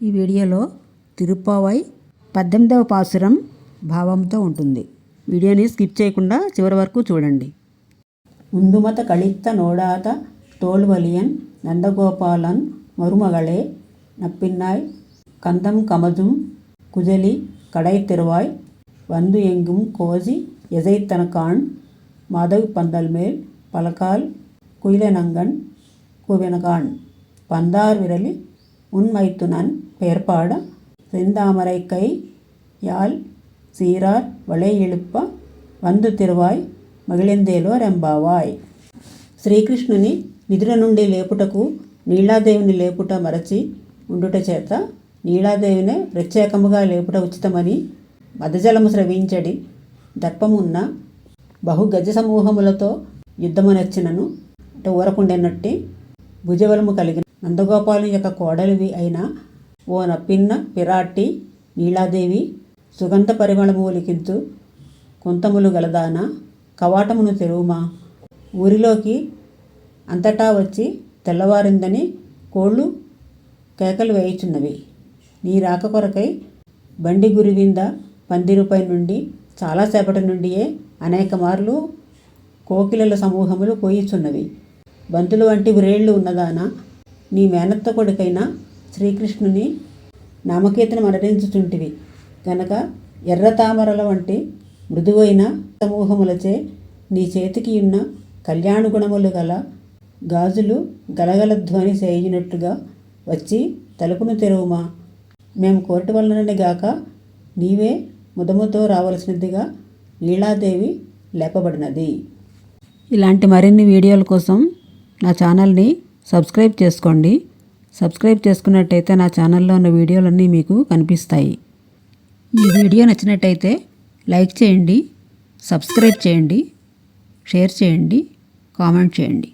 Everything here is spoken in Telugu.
ఈ వీడియోలో తిరుప్పావై పద్దెనిమిదవ పాసురం భావంతో ఉంటుంది వీడియోని స్కిప్ చేయకుండా చివరి వరకు చూడండి உந்துமத கழித்த நோடாத தோல்வலியன் நந்தகோபாலன் மருமகளே நப்பின்னாய் கந்தம் கமதும் குஜலி கடை திருவாய் வந்து எங்கும் கோசி எசைத்தனக்கான் மாதவி பந்தல் மேல் பலகால் குயிலனங்கன் கூவெனகான் பந்தார் விரலி உன்மைத்துனன் பெயர்பாட செந்தாமரை கை யாழ் சீரார் வளை எழுப்ப వందు తిరువాయ్ మగిలిందేలో రెంబావాయ్ శ్రీకృష్ణుని నిద్ర నుండి లేపుటకు నీలాదేవిని లేపుట మరచి ఉండుట చేత నీలాదేవినే ప్రత్యేకముగా లేపుట ఉచితమని మదజలము స్రవించడి దర్పమున్న బహు గజ సమూహములతో యుద్ధమునర్చినను అంటే ఊరకుండెనట్టి భుజబలము కలిగిన నందగోపాలు యొక్క కోడలివి అయిన ఓ నప్పిన్న పిరాట్టి నీలాదేవి సుగంధ పరిమళము ఒలికించు కుంతములు గలదాన కవాటమును తెరువుమా? ఊరిలోకి అంతటా వచ్చి తెల్లవారిందని కోళ్ళు కేకలు వేయుచున్నవి. నీ రాక కొరకై బండి గురివింద పందిరుపై నుండి చాలాసేపటి నుండియే అనేక మార్లు కోకిలల సమూహములు పోయిచున్నవి. బంతులు వంటి వ్రేళ్ళు ఉన్నదానా నీ మేనత్త కొడుకైన శ్రీకృష్ణుని నామకీర్తన మరణించుచుంటివి గనక ఎర్ర తామరల వంటి మృదువైన సమూహములచే నీ చేతికి ఉన్న కళ్యాణ గుణములు గల గాజులు గలగల ధ్వని చేయునట్టుగా వచ్చి తలుపును తెరువుమా? మేము కోర్టు వలననే గాక నీవే ముదముతో రావలసినదిగా లీలాదేవి లేపబడినది. ఇలాంటి మరిన్ని వీడియోల కోసం నా ఛానల్ని సబ్స్క్రైబ్ చేసుకోండి. సబ్స్క్రైబ్ చేసుకున్నట్టయితే నా ఛానల్లో ఉన్న వీడియోలన్నీ మీకు కనిపిస్తాయి. ఈ వీడియో నచ్చినట్టయితే లైక్ చేయండి సబ్స్క్రైబ్ చేయండి షేర్ చేయండి కామెంట్ చేయండి.